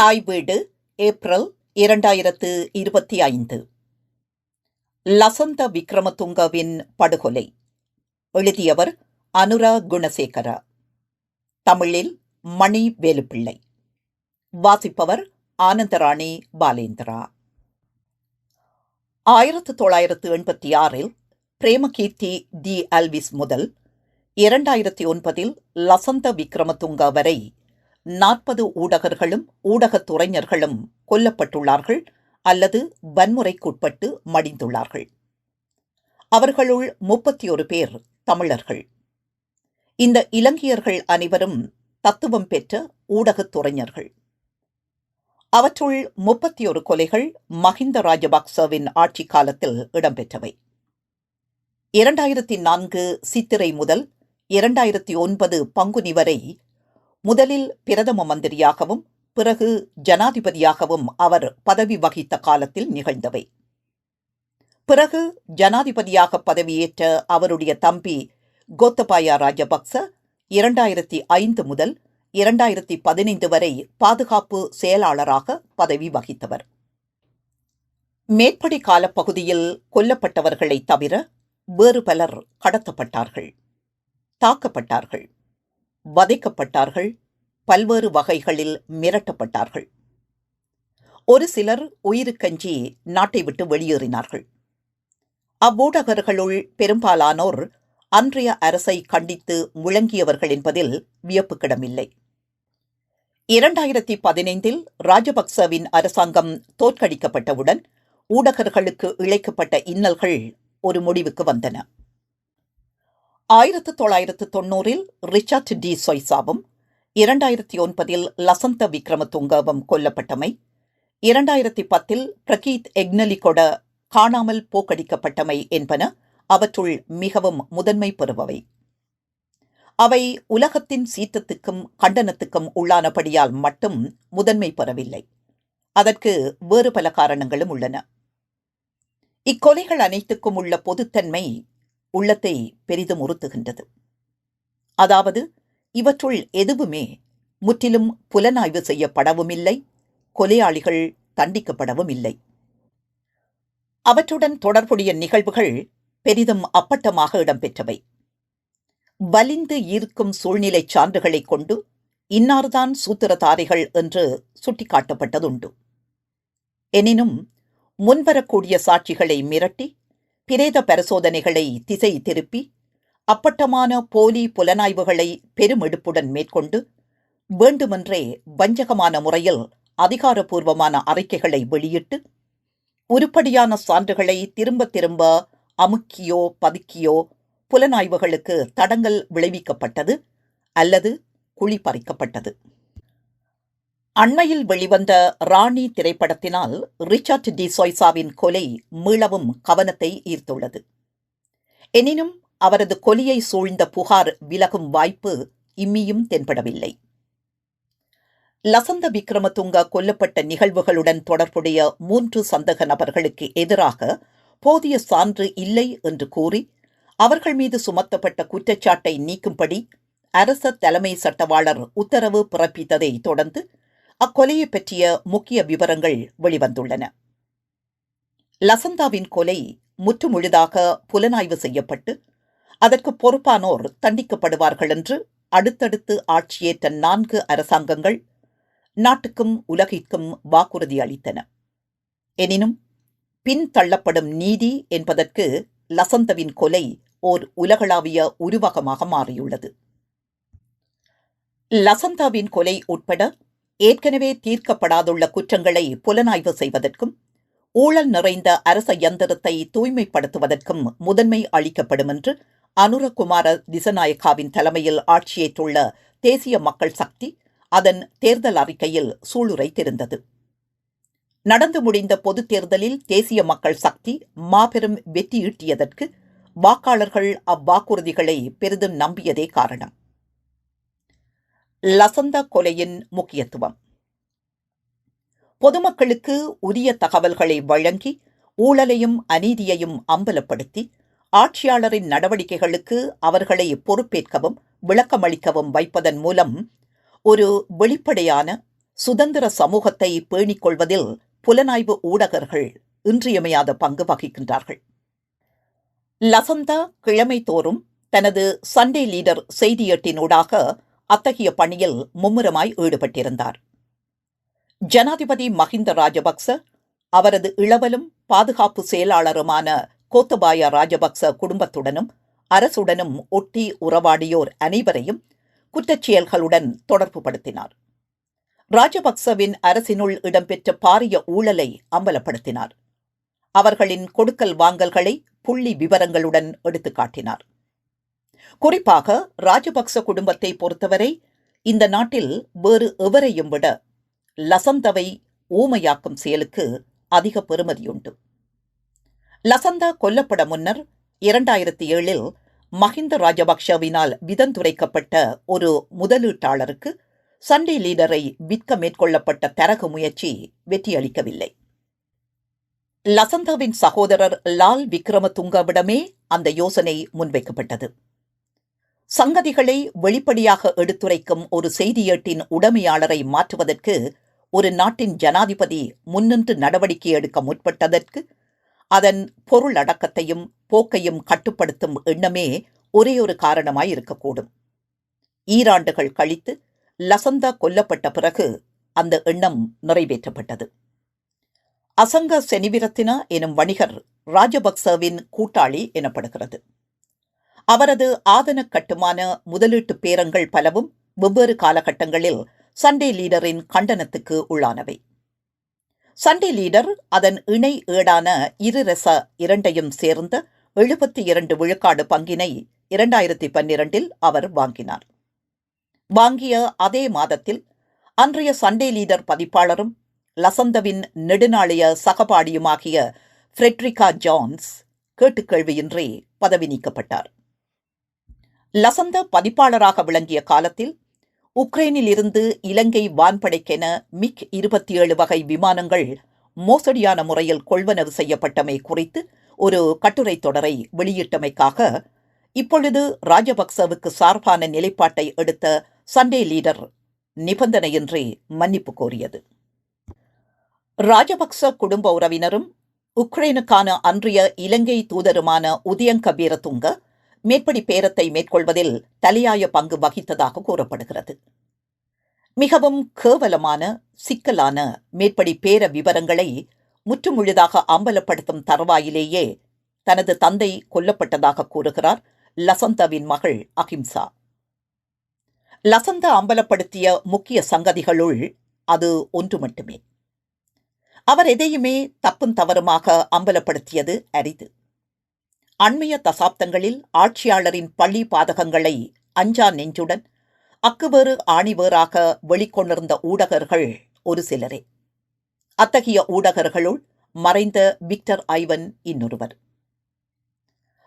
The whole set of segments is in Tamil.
தாய் வீடு ஏப்ரல் இரண்டாயிரத்து இருபத்தி ஐந்து. லசந்த விக்ரமதுங்கவின் படுகொலை. எழுதியவர் அனுரா குணசேகரா. தமிழில் மணி வேலுப்பிள்ளை. வாசிப்பவர் ஆனந்தராணி பாலேந்திரா. ஆயிரத்து தொள்ளாயிரத்து எண்பத்தி ஆறில் பிரேமகீர்த்தி டி. அல்விஸ் முதல் இரண்டாயிரத்தி ஒன்பதில் லசந்த விக்ரமதுங்கா வரை நாற்பது ஊடகர்களும் ஊடகத் துறைஞர்களும் கொல்லப்பட்டுள்ளார்கள் அல்லது வன்முறைக்குட்பட்டு மடிந்துள்ளார்கள். அவர்களுள் முப்பத்தி ஒரு பேர் தமிழர்கள். இந்த இலங்கையர்கள் அனைவரும் தத்துவம் பெற்ற ஊடகத் துறைஞர்கள். அவற்றுள் முப்பத்தி ஒரு கொலைகள் மஹிந்த ராஜபக்சவின் ஆட்சி காலத்தில் இடம்பெற்றவை. இரண்டாயிரத்தி நான்கு சித்திரை முதல் இரண்டாயிரத்தி ஒன்பது பங்குனி வரை முதலில் பிரதம மந்திரியாகவும் பிறகு ஜனாதிபதியாகவும் அவர் பதவி வகித்த காலத்தில் நிகழ்ந்தவை. பிறகு ஜனாதிபதியாக பதவியேற்ற அவருடைய தம்பி கோத்தபாயா ராஜபக்ச இரண்டாயிரத்தி ஐந்து முதல் இரண்டாயிரத்தி பதினைந்து வரை பாதுகாப்பு செயலாளராக பதவி வகித்தவர். மேற்படி காலப்பகுதியில் கொல்லப்பட்டவர்களை தவிர வேறு பலர் கடத்தப்பட்டார்கள் தாக்கப்பட்டார்கள். வதைக்கப்பட்டார்கள் பல்வேறு வகைகளில் மிரட்டப்பட்டார்கள். ஒரு சிலர் உயிருக்கஞ்சி நாட்டை விட்டு வெளியேறினார்கள். அவ்வூடகர்களுள் பெரும்பாலானோர் அன்றைய அரசை கண்டித்து முழங்கியவர்கள் என்பதில் வியப்புக்கிடமில்லை இரண்டாயிரத்தி பதினைந்தில் ராஜபக்சவின் அரசாங்கம் தோற்கடிக்கப்பட்டவுடன் ஊடகர்களுக்கு இழைக்கப்பட்ட இன்னல்கள் ஒரு முடிவுக்கு வந்தன. ஆயிரத்து தொள்ளாயிரத்து தொன்னூறில் ரிச்சர்ட் டி சொய்சாவும் இரண்டாயிரத்தி ஒன்பதில் லசந்த விக்ரமதுங்கவும் கொல்லப்பட்டமை இரண்டாயிரத்தி பத்தில் பிரகீத் எக்னலிகொட காணாமல் போக்கடிக்கப்பட்டமை என்பன அவற்றுள் மிகவும் முதன்மை பெறுபவை. அவை உலகத்தின் சீற்றத்துக்கும் கண்டனத்துக்கும் உள்ளானபடியால் மட்டும் முதன்மை பெறவில்லை. அதற்கு வேறு பல காரணங்களும் உள்ளன. இக்கொலைகள் அனைத்துக்கும் உள்ள பொதுத்தன்மை உள்ளத்தை பெரிதும் உறுத்துகின்றது. அதாவது இவற்றுள் எதுவுமே முற்றிலும் புலனாய்வு செய்யப்படவும் இல்லை கொலையாளிகள் தண்டிக்கப்படவும் இல்லை அவற்றுடன் தொடர்புடைய நிகழ்வுகள் பெரிதும் அப்பட்டமாக இடம்பெற்றவை. வலிந்து ஈர்க்கும் சூழ்நிலை சான்றுகளைக் கொண்டு இன்னார்தான் சூத்திரதாரிகள் என்று சுட்டிக்காட்டப்பட்டதுண்டு. எனினும் முன்வரக்கூடிய சாட்சிகளை மிரட்டி பிரேத பரிசோதனைகளை திசை திருப்பி அப்பட்டமான போலி புலனாய்வுகளை பெருமெடுப்புடன் மேற்கொண்டு வேண்டுமென்றே வஞ்சகமான முறையில் அதிகாரபூர்வமான அறிக்கைகளை வெளியிட்டு உருப்படியான சான்றுகளை திரும்ப திரும்ப அமுக்கியோ பதுக்கியோ புலனாய்வுகளுக்கு தடங்கள் விளைவிக்கப்பட்டது அல்லது குழி பறிக்கப்பட்டது. அண்மையில் வெளிவந்த ராணி திரைப்படத்தினால் ரிச்சர்ட் டி சொய்சாவின் கொலை மீளவும் கவனத்தை ஈர்த்துள்ளது. எனினும் அவரது கொலையை சூழ்ந்த புகார் விலகும் வாய்ப்பு இம்மியும் தென்படவில்லை. லசந்த விக்ரமதுங்க கொல்லப்பட்ட நிகழ்வுகளுடன் தொடர்புடைய மூன்று சந்தக நபர்களுக்கு எதிராக போதிய சான்று இல்லை என்று கூறி அவர்கள் மீது சுமத்தப்பட்ட குற்றச்சாட்டை நீக்கும்படி அரச தலைமை சட்டவாளர் உத்தரவு பிறப்பித்ததை தொடர்ந்து அக்கொலையை பற்றிய முக்கிய விவரங்கள் வெளிவந்துள்ளன. லசந்தாவின் கொலை முற்றுமுழுதாக புலனாய்வு செய்யப்பட்டு அதற்கு பொறுப்பானோர் தண்டிக்கப்படுவார்கள் என்று அடுத்தடுத்து ஆட்சியேற்ற நான்கு அரசாங்கங்கள் நாட்டுக்கும் உலகிற்கும் வாக்குறுதி அளித்தன. எனினும் பின்தள்ளப்படும் நீதி என்பதற்கு லசந்தவின் கொலை ஓர் உலகளாவிய உருவகமாக மாறியுள்ளது. லசந்தாவின் கொலை உட்பட ஏற்கனவே தீர்க்கப்படாதுள்ள குற்றங்களை புலனாய்வு செய்வதற்கும் ஊழல் நிறைந்த அரச யந்திரத்தை தூய்மைப்படுத்துவதற்கும் முதன்மை அளிக்கப்படும் என்று அனுரகுமார திசநாயக்காவின் தலைமையில் ஆட்சியேற்றுள்ள தேசிய மக்கள் சக்தி அதன் தேர்தல் அறிக்கையில் சூளுரைத்திருந்தது நடந்து முடிந்த பொதுத் தேர்தலில் தேசிய மக்கள் சக்தி மாபெரும் வெற்றியீட்டியதற்கு வாக்காளர்கள் அவ்வாக்குறுதிகளை பெரிதும் நம்பியதே காரணம். லசந்த கொலையின் முக்கியத்துவம். பொதுமக்களுக்கு உரிய தகவல்களை வழங்கி ஊழலையும் அநீதியையும் அம்பலப்படுத்தி ஆட்சியாளரின் நடவடிக்கைகளுக்கு அவர்களை பொறுப்பேற்கவும் விளக்கமளிக்கவும் வைப்பதன் மூலம் ஒரு வெளிப்படையான சுதந்திர சமூகத்தை பேணிக் கொள்வதில் புலனாய்வு ஊடகர்கள் இன்றியமையாத பங்கு வகிக்கின்றார்கள். லசந்தா கிழமை தோறும் தனது சண்டே லீடர் செய்தியேட்டினூடாக அத்தகைய பணியில் மும்முரமாய் ஈடுபட்டிருந்தார். ஜனாதிபதி மஹிந்த ராஜபக்ச அவரது இளவலும் பாதுகாப்பு செயலாளருமான கோத்தபாய ராஜபக்ச குடும்பத்துடனும் அரசுடனும் ஒட்டி உறவாடியோர் அனைவரையும் குற்றச்செயல்களுடன் தொடர்புபடுத்தினார் ராஜபக்சவின் அரசினுள் இடம்பெற்ற பாரிய ஊழலை அம்பலப்படுத்தினார். அவர்களின் கொடுக்கல் வாங்கல்களை புள்ளி விவரங்களுடன் எடுத்துக்காட்டினார். குறிப்பாக ராஜபக்ச குடும்பத்தை பொறுத்தவரை இந்த நாட்டில் வேறு எவரையும் விட லசந்தவை ஊமையாக்கும் செயலுக்கு அதிக பெறுமதியுண்டு லசந்தா கொல்லப்பட முன்னர் இரண்டாயிரத்தி ஏழில் மஹிந்த ராஜபக்ஷவினால் விதந்துரைக்கப்பட்ட ஒரு முதலீட்டாளருக்கு சண்டே லீடரை விற்க மேற்கொள்ளப்பட்ட தரகு முயற்சி வெற்றியளிக்கவில்லை. லசந்தாவின் சகோதரர் லால் விக்ரமதுங்கவிடமே அந்த யோசனை முன்வைக்கப்பட்டது. சங்கதிகளை வெளிப்படையாக எடுத்துரைக்கும் ஒரு செய்தியேட்டின் உடைமையாளரை மாற்றுவதற்கு ஒரு நாட்டின் ஜனாதிபதி முன்னின்று நடவடிக்கை எடுக்க முற்பட்டதற்கு அதன் பொருளடக்கத்தையும் போக்கையும் கட்டுப்படுத்தும் எண்ணமே ஒரே ஒரு காரணமாய் இருக்கக்கூடும். ஈராண்டுகள் கழித்து லசந்தா கொல்லப்பட்ட பிறகு அந்த எண்ணம் நிறைவேற்றப்பட்டது. அசங்க செனிவிரத்தினா எனும் வணிகர் ராஜபக்சவின் கூட்டாளி எனப்படுகிறது. அவரது ஆதன கட்டுமான முதலீட்டு பேரங்கள் பலவும் வெவ்வேறு காலகட்டங்களில் சண்டே லீடரின் கண்டனத்துக்கு உள்ளானவை. சண்டே லீடர் அதன் இணை ஏடான இருரச இரண்டையும் சேர்ந்த எழுபத்தி இரண்டு விழுக்காடு பங்கினை இரண்டாயிரத்தி பன்னிரண்டில் அவர் வாங்கினார். வாங்கிய அதே மாதத்தில் அன்றைய சண்டே லீடர் பதிப்பாளரும் லசந்தவின் நெடுநாளைய சகபாடியுமாகிய ஃப்ரெட்ரிகா ஜான்ஸ் கேட்டுக்கேள்வியின்றி பதவி நீக்கப்பட்டார். லசந்த பதிப்பாளராக விளங்கிய காலத்தில் உக்ரைனில் இருந்து இலங்கை வான்படைக்கென மிக் இருபத்தி ஏழு வகை விமானங்கள் மோசடியான முறையில் கொள்வனவு செய்யப்பட்டமை குறித்து ஒரு கட்டுரை தொடரை வெளியிட்டமைக்காக இப்பொழுது ராஜபக்சவுக்கு சார்பான நிலைப்பாட்டை எடுத்த சண்டே லீடர் நிபந்தனையின்றி மன்னிப்பு கோரியது. ராஜபக்ச குடும்ப உறவினரும் உக்ரைனுக்கான அன்றைய இலங்கை தூதருமான உதயங்க வீரதுங்க மேற்படி பேரத்தை மேற்கொள்வதில் தலையாய பங்கு வகித்ததாக கூறப்படுகிறது. மிகவும் கேவலமான சிக்கலான மேற்படி பேர விவரங்களை முற்றுமுழுதாக அம்பலப்படுத்தும் தருவாயிலேயே தனது தந்தை கொல்லப்பட்டதாக கூறுகிறார் லசந்தாவின் மகள் அஹிம்சா லசந்தா அம்பலப்படுத்திய முக்கிய சங்கதிகளுள் அது ஒன்று மட்டுமே. அவர் எதையுமே தப்பும் தவறுமாக அம்பலப்படுத்தியது அரிது. அண்மைய தசாப்தங்களில் ஆட்சியாளரின் பள்ளி பாதகங்களை அஞ்சா நெஞ்சுடன் அக்குவேறு ஆணிவேறாக வெளிக்கொண்டிருந்த ஊடகர்கள் ஒரு சிலரே. அத்தகைய ஊடகர்களுள் மறைந்த விக்டர் ஐவன் இன்னொருவர்.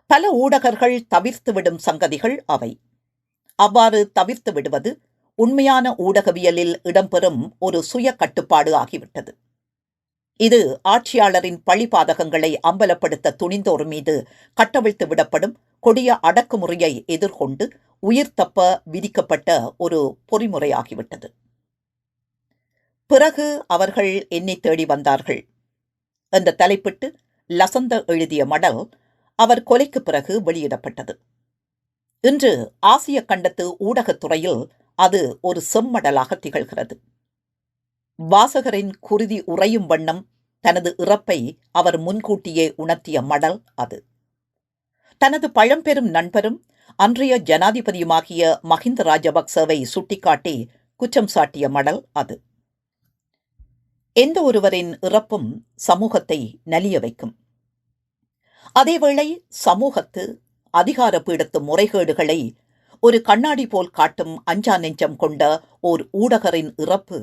பல ஊடகர்கள் தவிர்த்துவிடும் சங்கதிகள் அவை. அவ்வாறு தவிர்த்து விடுவது உண்மையான ஊடகவியலில் இடம்பெறும் ஒரு சுய கட்டுப்பாடு ஆகிவிட்டது. இது ஆட்சியாளரின் பழிபாதகங்களை அம்பலப்படுத்த துணிந்தோர் மீது கட்டவிழ்த்து விடப்படும் கொடிய அடக்குமுறையை எதிர்கொண்டு உயிர் தப்ப விதிக்கப்பட்ட ஒரு பொறிமுறையாகிவிட்டது. பிறகு அவர்கள் என்னை தேடி வந்தார்கள். என்ற தலைப்பிட்டு லசந்த எழுதிய மடல் அவர் கொலைக்கு பிறகு வெளியிடப்பட்டது. இன்று ஆசிய கண்டத்து ஊடகத்துறையில் அது ஒரு செம்மடலாக திகழ்கிறது. வாசகரின் குருதி உறையும் வண்ணம் தனது இறப்பை அவர் முன்கூட்டியே உணர்த்திய மடல் அது. தனது பழம்பெரும் நண்பரும் அன்றைய ஜனாதிபதியுமாகிய மஹிந்த ராஜபக்சவை சுட்டிக்காட்டி குற்றம் சாட்டிய மடல் அது. எந்த ஒருவரின் இறப்பும் சமூகத்தை நலிய வைக்கும். அதேவேளை சமூகத்து அதிகார பீடத்து முறைகேடுகளை ஒரு கண்ணாடி போல் காட்டும் அஞ்சா நெஞ்சம் கொண்ட ஓர் ஊடகரின் இறப்பு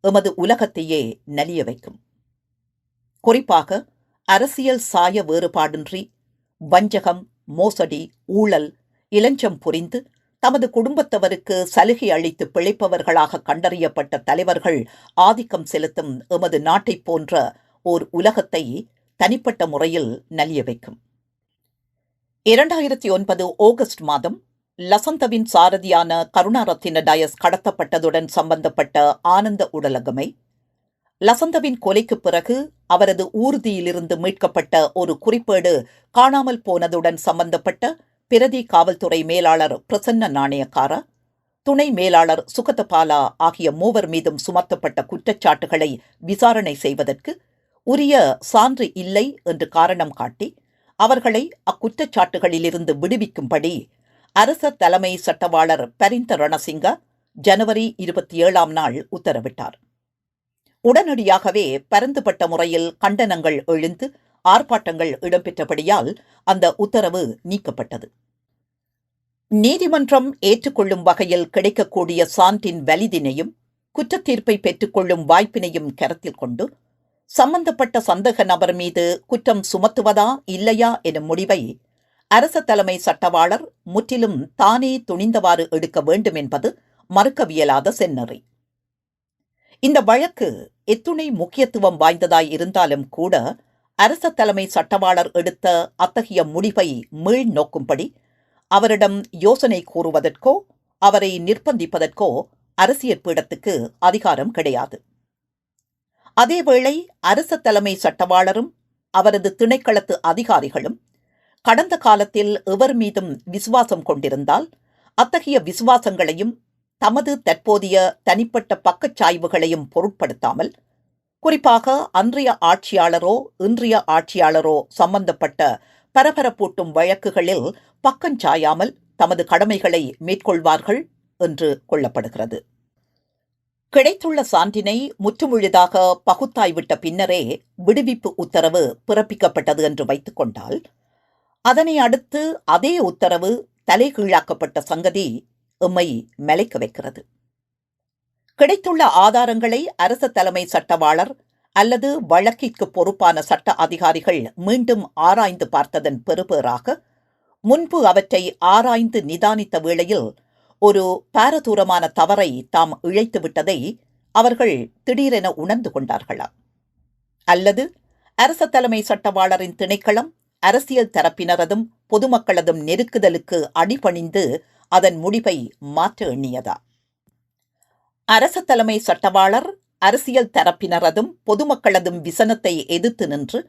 எமது உலகத்தையே நலிய வைக்கும். குறிப்பாக அரசியல் சாய வேறுபாடின்றி வஞ்சகம் மோசடி ஊழல் இளஞ்சம் புரிந்து தமது குடும்பத்தவருக்கு சலுகை அளித்து பிழைப்பவர்களாக கண்டறியப்பட்ட தலைவர்கள் ஆதிக்கம் செலுத்தும் எமது நாட்டைப் போன்ற ஓர் உலகத்தை தனிப்பட்ட முறையில் நலிய வைக்கும். இரண்டாயிரத்தி ஒன்பது ஆகஸ்ட் மாதம் லசந்தவின் சாரதியான கருணாரத்தின டயஸ் கடத்தப்பட்டதுடன் சம்பந்தப்பட்ட ஆனந்த உடலகமை. லசந்தவின் கொலைக்குப் பிறகு அவரது ஊர்தியிலிருந்து மீட்கப்பட்ட ஒரு குறிப்பேடு காணாமல் போனதுடன் சம்பந்தப்பட்ட பிரதி காவல்துறை மேலாளர் பிரசன்ன நாணயக்கார துணை மேலாளர் சுகதபாலா ஆகிய மூவர் மீதும் சுமத்தப்பட்ட குற்றச்சாட்டுகளை விசாரணை செய்வதற்கு உரிய சான்று இல்லை என்று காரணம் காட்டி அவர்களை அக்குற்றச்சாட்டுகளிலிருந்து விடுவிக்கும்படி அரச தலைமை சட்டவாளர் பரிந்த ரணசிங்க ஜனவரி இருபத்தி ஏழாம் நாள் உத்தரவிட்டார். உடனடியாகவே பரந்துபட்ட முறையில் கண்டனங்கள் எழுந்து ஆர்ப்பாட்டங்கள் இடம்பெற்றபடியால் அந்த உத்தரவு நீக்கப்பட்டது. நீதிமன்றம் ஏற்றுக்கொள்ளும் வகையில் கிடைக்கக்கூடிய சான்றின் வலிதினையும் குற்றத்தீர்ப்பை பெற்றுக்கொள்ளும் வாய்ப்பினையும் கருத்தில் கொண்டு சம்பந்தப்பட்ட சந்தேக நபர் மீது குற்றம் சுமத்துவதா இல்லையா எனும் முடிவை அரச தலைமை சட்டவாளர் முற்றிலும் தானே துணிந்தவாறு எடுக்க வேண்டும் என்பது மறுக்கவியலாத செந்நெறி. இந்த வழக்கு எத்துணை முக்கியத்துவம் வாய்ந்ததாய் இருந்தாலும் கூட அரச தலைமை சட்டவாளர் எடுத்த அத்தகைய முடிவை மீள் நோக்கும்படி அவரிடம் யோசனை கூறுவதற்கோ அவரை நிர்பந்திப்பதற்கோ அரசியல் பீடத்துக்கு அதிகாரம் கிடையாது. அதேவேளை அரச தலைமை சட்டவாளரும் அவரது திணைக்களத்து அதிகாரிகளும் கடந்த காலத்தில் எவர் மீதும் விசுவாசம் கொண்டிருந்தால் அத்தகைய விசுவாசங்களையும் தமது தற்போதைய தனிப்பட்ட பக்கச்சாய்வுகளையும் பொருட்படுத்தாமல் குறிப்பாக அன்றைய ஆட்சியாளரோ இன்றைய ஆட்சியாளரோ சம்பந்தப்பட்ட பரபரப்பூட்டும் வழக்குகளில் பக்கஞ்சாயாமல் தமது கடமைகளை மேற்கொள்வார்கள் என்று கொள்ளப்படுகிறது. கிடைத்துள்ள சான்றினை முற்றுமுழுதாக பகுத்தாய்விட்ட பின்னரே விடுவிப்பு உத்தரவு பிறப்பிக்கப்பட்டது என்று வைத்துக்கொண்டால் அதனை அடுத்து அதே உத்தரவு தலைகீழாக்கப்பட்ட சங்கதி எம்மை மலைக்க வைக்கிறது. கிடைத்துள்ள ஆதாரங்களை அரச தலைமை சட்டவாளர் அல்லது வழக்கிற்கு பொறுப்பான சட்ட அதிகாரிகள் மீண்டும் ஆராய்ந்து பார்த்ததன் பெறுபேறாக முன்பு அவற்றை ஆராய்ந்து நிதானித்த வேளையில் ஒரு பாரதூரமான தவறை தாம் இழைத்து விட்டதை அவர்கள் திடீரென உணர்ந்து கொண்டார்களா அல்லது அரச தலைமை சட்டவாளரின் திணைக்களம் அரசியல் தரப்பினரதும் பொதுமக்களதும் நெருக்குதலுக்கு அடிபணிந்து அதன் முடிவை மாற்ற எண்ணியதா? அரச தலைமை சட்டவாளர் அரசியல் தரப்பினரதும் பொதுமக்களதும் விசனத்தை எதிர்த்து நின்று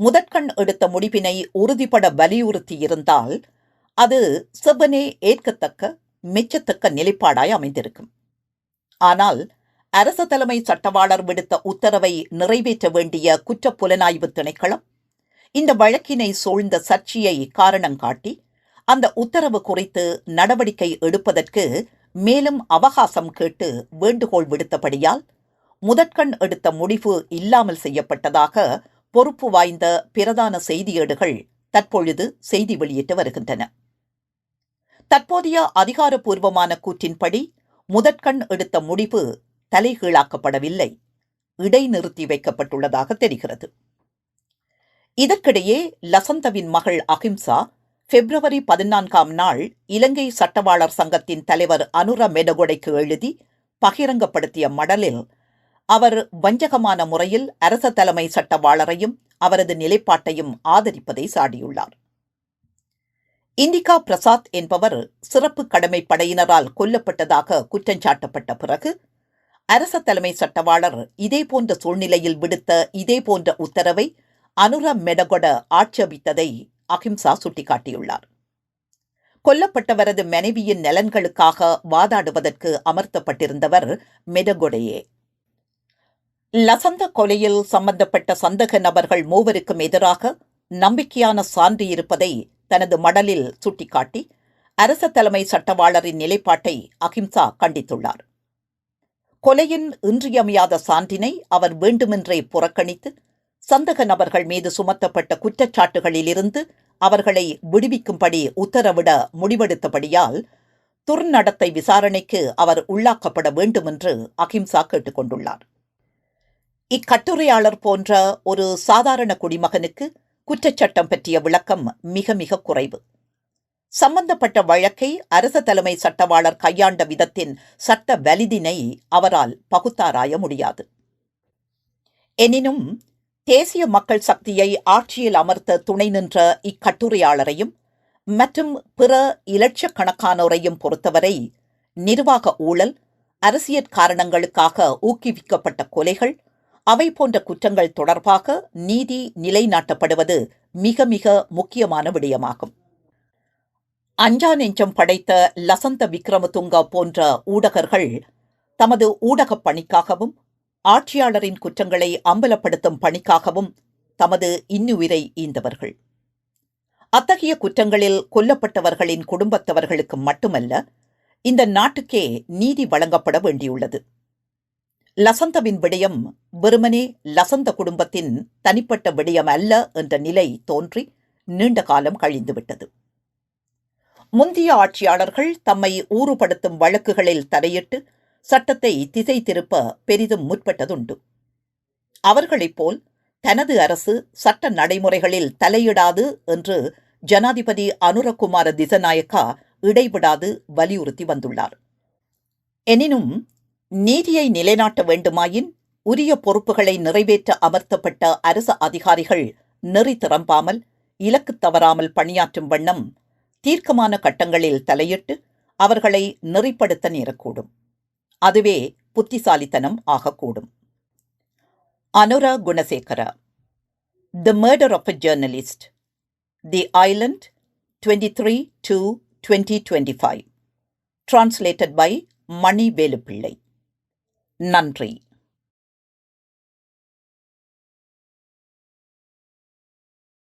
முதற்கண் எடுத்த முடிவினை உறுதிபட வலியுறுத்தியிருந்தால் அது செவ்வனே ஏற்கத்தக்க மெச்சத்தக்க நிலைப்பாடாய் அமைந்திருக்கும். ஆனால் அரச தலைமை சட்டவாளர் விடுத்த உத்தரவை நிறைவேற்ற வேண்டிய குற்றப் புலனாய்வு திணைக்களம் இந்த வழக்கினை சூழ்ந்த சர்ச்சையை காரணம் காட்டி அந்த உத்தரவு குறித்து நடவடிக்கை எடுப்பதற்கு மேலும் அவகாசம் கேட்டு வேண்டுகோள் விடுத்தபடியால் முதற்கண் எடுத்த முடிவு இல்லாமல் செய்யப்பட்டதாக பொறுப்பு வாய்ந்த பிரதான செய்தியேடுகள் தற்பொழுது செய்தி வெளியிட்டு வருகின்றன. தற்போதைய அதிகாரப்பூர்வமான கூற்றின்படி முதற்கண் எடுத்த முடிவு தலைகீழாக்கப்படவில்லை இடைநிறுத்தி வைக்கப்பட்டுள்ளதாக தெரிகிறது. இதற்கிடையே லசந்தவின் மகள் அகிம்சா பிப்ரவரி பதினான்காம் நாள் இலங்கை சட்டவாளர் சங்கத்தின் தலைவர் அனுர மெடகொடைக்கு எழுதி பகிரங்கப்படுத்திய மடலில் அவர் வஞ்சகமான முறையில் அரச தலைமை சட்டவாளரையும் அவரது நிலைப்பாட்டையும் ஆதரிப்பதை சாடியுள்ளார். இந்திகா பிரசாத் என்பவர் சிறப்பு கடமை படையினரால் கொல்லப்பட்டதாக குற்றஞ்சாட்டப்பட்ட பிறகு அரச தலைமை சட்டவாளர் இதேபோன்ற சூழ்நிலையில் விடுத்த இதேபோன்ற உத்தரவை அனுர மெடகொட ஆட்சேபித்ததை அகிம்சா சுட்டிக்காட்டியுள்ளார். கொல்லப்பட்டவரது மனைவியின் நலன்களுக்காக வாதாடுவதற்கு அமர்த்தப்பட்டிருந்தவர் மெடகொடையே லசந்த கொலையில் சம்பந்தப்பட்ட சந்தக நபர்கள் மூவருக்கும் எதிராக நம்பிக்கையான சான்று இருப்பதை தனது மடலில் சுட்டிக்காட்டி அரச தலைமை சட்டவாளரின் நிலைப்பாட்டை அகிம்சா கண்டித்துள்ளார். கொலையின் இன்றியமையாத சான்றினை அவர் வேண்டுமென்றே புறக்கணித்து சந்தக நபர்கள் மீது சுமத்தப்பட்ட குற்றச்சாட்டுகளிலிருந்து அவர்களை விடுவிக்கும்படி உத்தரவிட முடிவெடுத்தபடியால் துர்நடத்தை விசாரணைக்கு அவர் உள்ளாக்கப்பட வேண்டும் என்று அகிம்சா கேட்டுக்கொண்டுள்ளார். இக்கட்டுரையாளர் போன்ற ஒரு சாதாரண குடிமகனுக்கு குற்றச்சட்டம் பற்றிய விளக்கம் மிக மிக குறைவு. சம்பந்தப்பட்ட வழக்கை அரச தலைமை சட்டவாளர் கையாண்ட விதத்தின் சட்ட வலிதினை அவரால் பகுத்தாராய முடியாது. எனினும் தேசிய மக்கள் சக்தியை ஆட்சியில் அமர்த்த துணை நின்ற இக்கட்டுரையாளரையும் மற்றும் பிற இலட்சக்கணக்கானோரையும் பொறுத்தவரை நிர்வாக ஊழல் அரசியல் காரணங்களுக்காக ஊக்குவிக்கப்பட்ட கொலைகள் அவை போன்ற குற்றங்கள் தொடர்பாக நீதி நிலைநாட்டப்படுவது மிக மிக முக்கியமான விடயமாகும். அஞ்சா நெஞ்சம் படைத்த லசந்த விக்ரமதுங்கா போன்ற ஊடகர்கள் தமது ஊடகப் பணிக்காகவும் ஆட்சியாளரின் குற்றங்களை அம்பலப்படுத்தும் பணிக்காகவும் தமது இன்னுயிரை ஈந்தவர்கள். அத்தகைய குற்றங்களில் கொல்லப்பட்டவர்களின் குடும்பத்தவர்களுக்கு மட்டுமல்ல இந்த நாட்டுக்கே நீதி வழங்கப்பட வேண்டியுள்ளது. லசந்தவின் விடயம் வெறுமனே லசந்த குடும்பத்தின் தனிப்பட்ட விடயம் அல்ல என்ற நிலை தோன்றி நீண்ட காலம் கழிந்துவிட்டது. முந்தைய ஆட்சியாளர்கள் தம்மை ஊறுபடுத்தும் வழக்குகளில் தலையிட்டு சட்டத்தை திசை திருப்ப பெரிதும் முற்பட்டதுண்டு. அவர்களைப் போல் தனது அரசு சட்ட நடைமுறைகளில் தலையிடாது என்று ஜனாதிபதி அனுரகுமார திசநாயக்கா இடைவிடாது வலியுறுத்தி வந்துள்ளார். எனினும் நீதியை நிலைநாட்ட வேண்டுமாயின் உரிய பொறுப்புகளை நிறைவேற்ற அமர்த்தப்பட்ட அரச அதிகாரிகள் நெறி திறம்பாமல் இலக்கு தவறாமல் பணியாற்றும் வண்ணம் தீர்க்கமான கட்டங்களில் தலையிட்டு அவர்களை நெறிப்படுத்த நேரக்கூடும். அதுவே புத்திசாலித்தனம் ஆகக்கூடும். Anura Gunasekara the murder of a journalist the island twenty three two twenty twenty five translated by Mani Veluppillai நன்றி.